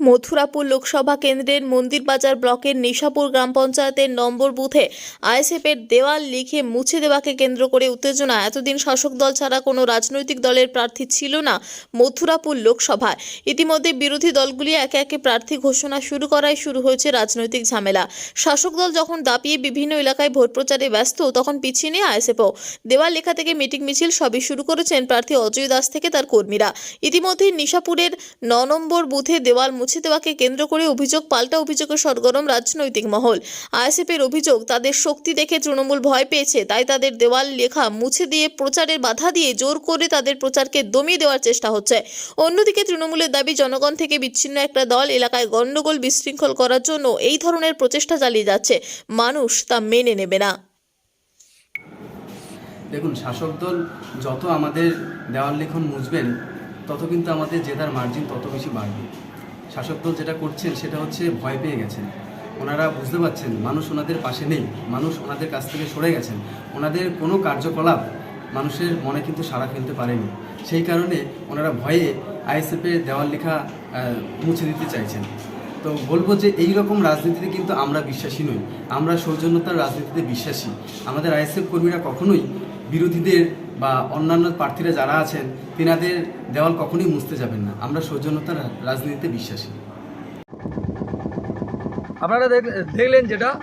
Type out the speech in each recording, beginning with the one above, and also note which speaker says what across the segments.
Speaker 1: মথুরাপুর লোকসভা কেন্দ্রের মন্দিরবাজার ব্লকের নিশাপুর গ্রাম পঞ্চায়েতের নম্বর বুথে আইএসএফের দেওয়াল লিখে মুছে দেওয়াকে কেন্দ্র করে উত্তেজনা। এতদিন শাসক দল ছাড়া কোনো রাজনৈতিক দলের প্রার্থী ছিল না মথুরাপুর লোকসভায়। ইতিমধ্যে বিরোধী দলগুলি একে একে প্রার্থী ঘোষণা শুরু করায় শুরু হয়েছে রাজনৈতিক ঝামেলা। শাসক দল যখন দাপিয়ে বিভিন্ন এলাকায় ভোট প্রচারে ব্যস্ত, তখন পিছিয়ে নিয়ে আইএসএফও। দেওয়াল লেখা থেকে মিটিং মিছিল সবই শুরু করেছেন প্রার্থী অজয় দাস থেকে তার কর্মীরা। ইতিমধ্যে নিশাপুরের ন নম্বর বুথে দেওয়াল মুছে দেওয়াকে কেন্দ্র করে অভিযোগ পাল্টা অভিযোগে সরগরম রাজনৈতিক মহল। আইএসএফের অভিযোগ, তাদের শক্তি দেখে তৃণমূল ভয় পেয়েছে, তাই তাদের দেওয়াল লেখা মুছে দিয়ে প্রচারের বাধা দিয়ে জোর করে তাদের প্রচারকে দমিয়ে দেওয়ার চেষ্টা হচ্ছে। অন্যদিকে তৃণমূলের দাবি, জনগণ থেকে বিচ্ছিন্ন একটা দল এলাকায় গণ্ডগোল বিশৃঙ্খল করার জন্য এই ধরনের প্রচেষ্টা চালিয়ে যাচ্ছে। মানুষ তা মেনে নেবে না।
Speaker 2: দেখুন, শাসক দল যত আমাদের দেওয়াল লিখন মুছবেন, তত কিন্তু আমাদের জেতার মার্জিন তত বেশি বাড়বে। শাসক দল যেটা করছেন, সেটা হচ্ছে ভয় পেয়ে গেছেন। ওনারা বুঝতে পারছেন, মানুষ ওনাদের পাশে নেই, মানুষ ওনাদের কাছ থেকে সরে গেছেন। ওনাদের কোনো কার্যকলাপ মানুষের মনে কিন্তু সাড়া ফেলতে পারেনি। সেই কারণে ওনারা ভয়ে আইএসএফের দেওয়াল লেখা মুছে দিতে চাইছেন। তো বলব যে এই রকম রাজনীতিতে কিন্তু আমরা বিশ্বাসী নই। আমরা সৌজন্যতার রাজনীতিতে বিশ্বাসী। আমাদের আইএসএফ কর্মীরা কখনোই বিরোধীদের বা অন্যান্য প্রার্থীরা যারা আছেন, তেনাদের দেওয়াল কখনোই মুছতে যাবেন না। আমরা সৌজন্যতার রাজনীতিতে বিশ্বাসী।
Speaker 3: আপনারা দেখ- দেখলেন যেটা,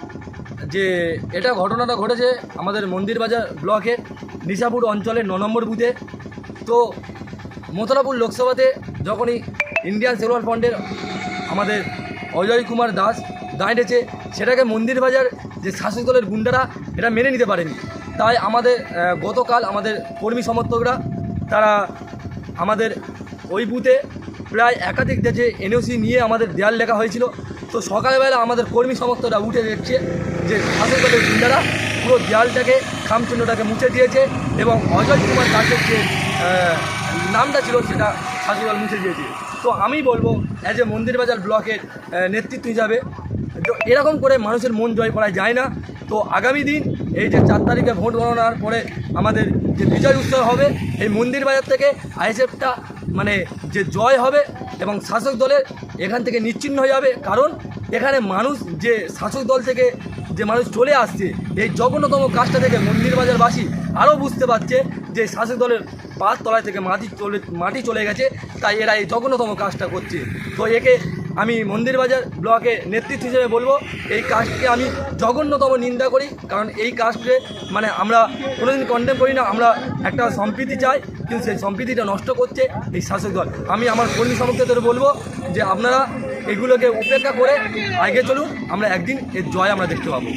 Speaker 3: যে এটা ঘটনাটা ঘটেছে আমাদের মন্দির বাজার ব্লকের নিশাপুর অঞ্চলের ন নম্বর বুথে। তো মথুরাপুর লোকসভাতে যখনই ইন্ডিয়ান সেলুলার ফান্ডের আমাদের অজয় কুমার দাস দাঁড়িয়েছে, সেটাকে মন্দির বাজার যে শাসক দলের গুন্ডারা, এটা মেনে নিতে পারেনি। তাই আমাদের গতকাল আমাদের কর্মী সমর্থকরা, তারা আমাদের ওই বুথে প্রায় একাধিক দেশে এনওসি নিয়ে আমাদের দেয়াল লেখা হয়েছিল। তো সকালবেলা আমাদের কর্মী সমর্থকরা উঠে দেখছে যে শাসক দলের গুন্ডারা পুরো দেয়ালটাকে, খামচিহ্নটাকে মুছে দিয়েছে এবং অজয় কুমার দাসের যে নামটা ছিল সেটা শাসক দল মুছে দিয়েছে। তো আমি বলব অ্যাজ এ মন্দিরবাজার ব্লকের নেতৃত্ব হিসাবে এরকম করে মানুষের মন জয় করা যায় না। তো আগামী দিন এই যে চার তারিখে ভোট গণনার পরে আমাদের যে বিজয় উৎসব হবে, এই মন্দির বাজার থেকে আইএসএফটা মানে যে জয় হবে এবং শাসক দলের এখান থেকে নিশ্চিন্ন হয়ে যাবে। কারণ এখানে মানুষ যে শাসক দল থেকে যে মানুষ চলে আসছে, এই জঘন্যতম কাজটা থেকে মন্দির বাজারবাসী আরও বুঝতে পারছে যে শাসক দলের পাঁচ তলায় থেকে মাটি চলে মাটি চলে গেছে, তাই এরা এই জঘন্যতম কাজটা করছে। তো একে আমি মন্দিরবাজার ব্লকে নেতৃত্ব হিসেবে বলব, এই কাজকে আমি জঘন্যতম নিন্দা করি, কারণ এই কাজকে মানে আমরা কোনোদিন কন্ডেম করি না, আমরা একটা সম্প্রীতি চাই, কিন্তু সেই সম্প্রীতিটা নষ্ট করছে এই শাসক দল। আমি আমার কর্মী সমর্থকদের বলব যে আপনারা এগুলোকে উপেক্ষা করে আগে চলুন, আমরা একদিন এর জয় আমরা দেখতে পাবো।